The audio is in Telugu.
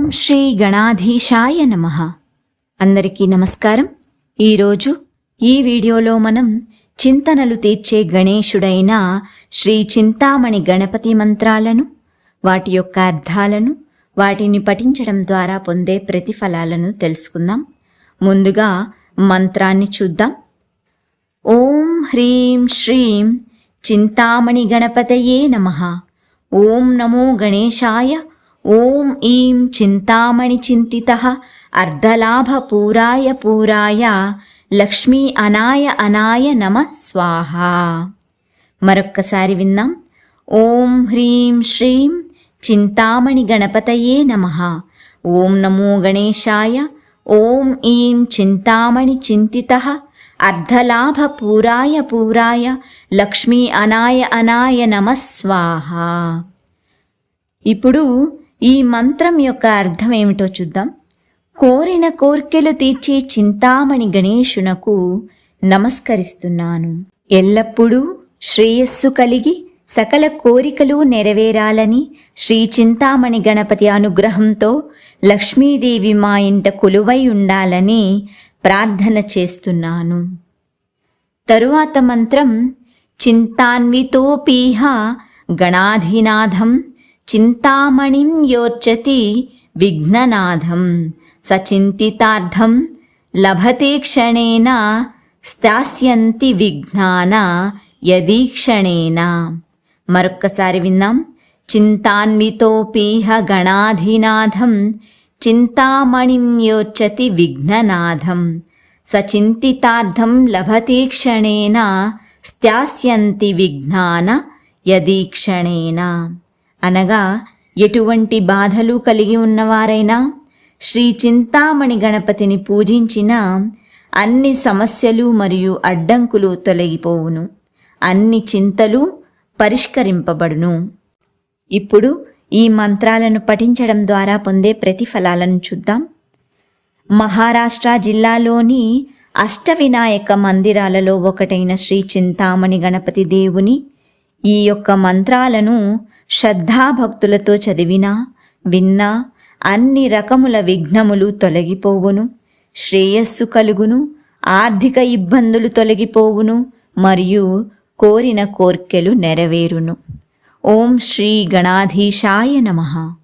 ఓం శ్రీ గణాధీశాయ నమ. అందరికీ నమస్కారం. ఈరోజు ఈ వీడియోలో మనం చింతనలు తీర్చే గణేశుడైన శ్రీ చింతామణి గణపతి మంత్రాలను వాటి యొక్క అర్థాలను వాటిని పఠించడం ద్వారా పొందే ప్రతిఫలాలను తెలుసుకుందాం. ముందుగా మంత్రాన్ని చూద్దాం. ఓం హ్రీం శ్రీం చింతామణి గణపతయే నమ. ఓం నమో గణేశాయ ఓం ఈం చింతామణి చింతిత అర్ధలాభపూరాయ పూరాయ లక్ష్మీ అనాయ అనాయ నమ స్వాహ. మరొక్కసారి విందాం ఓం హ్రీం శ్రీం చింతామణి గణపతయే నమ. ఓం నమో గణేశాయ ఓం ఈం చింతామణి చింతిత అర్ధలాభపూరాయ పూరాయ లక్ష్మీ అనాయ అనాయ నమ స్వాహ. ఇప్పుడు ఈ మంత్రం యొక్క అర్థం ఏమిటో చూద్దాం. కోరిన కోర్కెలు తీర్చే చింతామణి గణేశునకు నమస్కరిస్తున్నాను. ఎల్లప్పుడూ శ్రేయస్సు కలిగి సకల కోరికలు నెరవేరాలని శ్రీ చింతామణి గణపతి అనుగ్రహంతో లక్ష్మీదేవి మా ఇంట కొలువై ఉండాలని ప్రార్థన చేస్తున్నాను. తరువాత మంత్రం చింతాన్వితోపీహ గణాధినాథం చింతామణిం యోర్చతి విఘ్ననాథం సచింతితార్థం లభతే క్షణేన స్థాస్యంతి విఘ్నాన యదీక్షణేన. మరొక్కసారి విన్నాం. చింతాన్వితోపీహ గణాధినాథం చింతామణిం యోర్చతి విఘ్ననాథం సచింతితార్థం లభతే క్షణేన స్థాస్యంతి విఘ్నాన యదీక్షణేన. అనగా ఎటువంటి బాధలు కలిగి ఉన్నవారైనా శ్రీ చింతామణి గణపతిని పూజించిన అన్ని సమస్యలు మరియు అడ్డంకులు తొలగిపోవును. అన్ని చింతలు పరిష్కరింపబడును. ఇప్పుడు ఈ మంత్రాలను పఠించడం ద్వారా పొందే ప్రతిఫలాలను చూద్దాం. మహారాష్ట్ర జిల్లాలోని అష్టవినాయక మందిరాలలో ఒకటైన శ్రీ చింతామణి గణపతి దేవుని ఈ యొక్క మంత్రాలను శ్రద్ధాభక్తులతో చదివినా విన్నా అన్ని రకముల విఘ్నములు తొలగిపోవును. శ్రేయస్సు కలుగును ఆర్థిక ఇబ్బందులు తొలగిపోవును మరియు కోరిన కోర్కెలు నెరవేరును. ఓం శ్రీ గణాధీశాయ నమః.